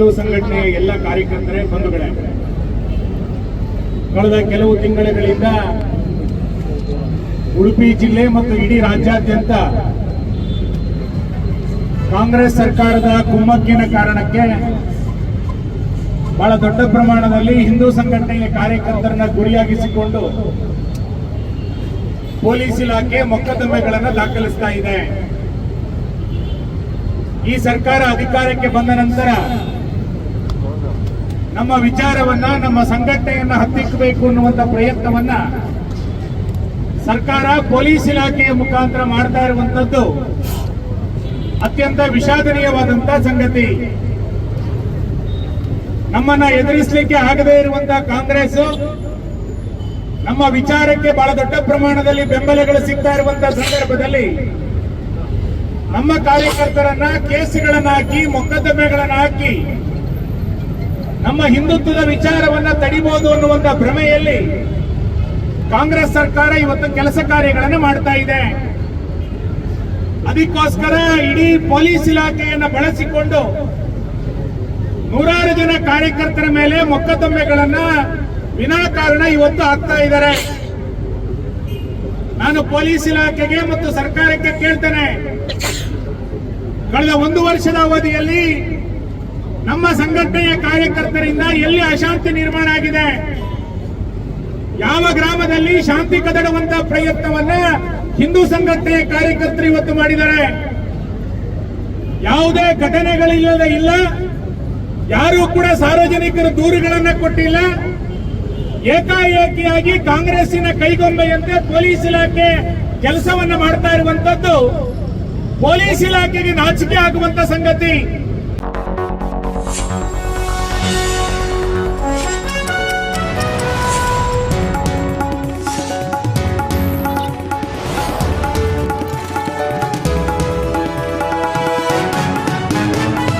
ಹಿಂದೂ ಸಂಘಟನೆಯ ಎಲ್ಲ ಕಾರ್ಯಕರ್ತರೇ, ಬಂಧುಗಳೇ. ಕಳೆದ ಕೆಲವು ತಿಂಗಳುಗಳಿಂದ ಉಡುಪಿ ಜಿಲ್ಲೆ ಮತ್ತು ಇಡೀ ರಾಜ್ಯಾದ್ಯಂತ ಕಾಂಗ್ರೆಸ್ ಸರ್ಕಾರದ ಕುಮ್ಮಕ್ಕಿನ ಕಾರಣಕ್ಕೆ ಬಹಳ ದೊಡ್ಡ ಪ್ರಮಾಣದಲ್ಲಿ ಹಿಂದೂ ಸಂಘಟನೆಯ ಕಾರ್ಯಕರ್ತರನ್ನ ಗುರಿಯಾಗಿಸಿಕೊಂಡು ಪೊಲೀಸ್ ಇಲಾಖೆ ಮೊಕದ್ದಮೆಗಳನ್ನು ದಾಖಲಿಸ್ತಾ ಇದೆ. ಈ ಸರ್ಕಾರ ಅಧಿಕಾರಕ್ಕೆ ಬಂದ ನಂತರ ನಮ್ಮ ವಿಚಾರವನ್ನ, ನಮ್ಮ ಸಂಘಟನೆಯನ್ನ ಹತ್ತಿಕ್ಕಬೇಕು ಅನ್ನುವಂತ ಪ್ರಯತ್ನವನ್ನ ಸರ್ಕಾರ ಪೊಲೀಸ್ ಇಲಾಖೆಯ ಮುಖಾಂತರ ಮಾಡ್ತಾ ಇರುವಂತದ್ದು ಅತ್ಯಂತ ವಿಷಾದನೀಯವಾದಂತ ಸಂಗತಿ. ನಮ್ಮನ್ನ ಎದುರಿಸಲಿಕ್ಕೆ ಆಗದೇ ಇರುವಂತಹ ಕಾಂಗ್ರೆಸ್ ನಮ್ಮ ವಿಚಾರಕ್ಕೆ ಬಹಳ ದೊಡ್ಡ ಪ್ರಮಾಣದಲ್ಲಿ ಬೆಂಬಲಗಳು ಸಿಗ್ತಾ ಇರುವಂತಹ ಸಂದರ್ಭದಲ್ಲಿ ನಮ್ಮ ಕಾರ್ಯಕರ್ತರನ್ನ ಕೇಸುಗಳನ್ನ ಹಾಕಿ ಮೊಕದ್ದಮೆಗಳನ್ನ ಹಾಕಿ ನಮ್ಮ ಹಿಂದುತ್ವದ ವಿಚಾರವನ್ನ ತಡಿಬಹುದು ಅನ್ನುವಂತ ಭ್ರಮೆಯಲ್ಲಿ ಕಾಂಗ್ರೆಸ್ ಸರ್ಕಾರ ಇವತ್ತು ಕೆಲಸ ಕಾರ್ಯಗಳನ್ನು ಮಾಡ್ತಾ ಇದೆ. ಅದಕ್ಕೋಸ್ಕರ ಇಡೀ ಪೊಲೀಸ್ ಇಲಾಖೆಯನ್ನು ಬಳಸಿಕೊಂಡು ನೂರಾರು ಜನ ಕಾರ್ಯಕರ್ತರ ಮೇಲೆ ಮೊಕದ್ದಮೆಗಳನ್ನ ವಿನಾಕಾರಣ ಇವತ್ತು ಹಾಕ್ತಾ ಇದ್ದಾರೆ. ನಾನು ಪೊಲೀಸ್ ಇಲಾಖೆಗೆ ಮತ್ತು ಸರ್ಕಾರಕ್ಕೆ ಕೇಳ್ತೇನೆ. ಕಳೆದ ಒಂದು ವರ್ಷದ ಅವಧಿಯಲ್ಲಿ ನಮ್ಮ ಸಂಘಟನೆಯ ಕಾರ್ಯಕರ್ತರಿಂದ ಎಲ್ಲಿ ಅಶಾಂತಿ ನಿರ್ಮಾಣ ಆಗಿದೆ? ಯಾವ ಗ್ರಾಮದಲ್ಲಿ ಶಾಂತಿ ಕದಡುವಂತ ಪ್ರಯತ್ನವನ್ನ ಹಿಂದೂ ಸಂಘಟನೆಯ ಕಾರ್ಯಕರ್ತರು ಇವತ್ತು ಮಾಡಿದ್ದಾರೆ? ಯಾವುದೇ ಘಟನೆಗಳಿಲ್ಲದೆ ಇಲ್ಲ. ಯಾರೂ ಕೂಡ ಸಾರ್ವಜನಿಕರು ದೂರುಗಳನ್ನ ಕೊಟ್ಟಿಲ್ಲ. ಏಕಾಏಕಿಯಾಗಿ ಕಾಂಗ್ರೆಸ್ಸಿನ ಕೈಗೊಂಬೆಯಂತೆ ಪೊಲೀಸ್ ಇಲಾಖೆ ಕೆಲಸವನ್ನ ಮಾಡ್ತಾ ಇರುವಂತದ್ದು. ಪೊಲೀಸ್ ಇಲಾಖೆಗೆ ನಾಚಿಕೆ ಆಗುವಂತ ಸಂಗತಿ.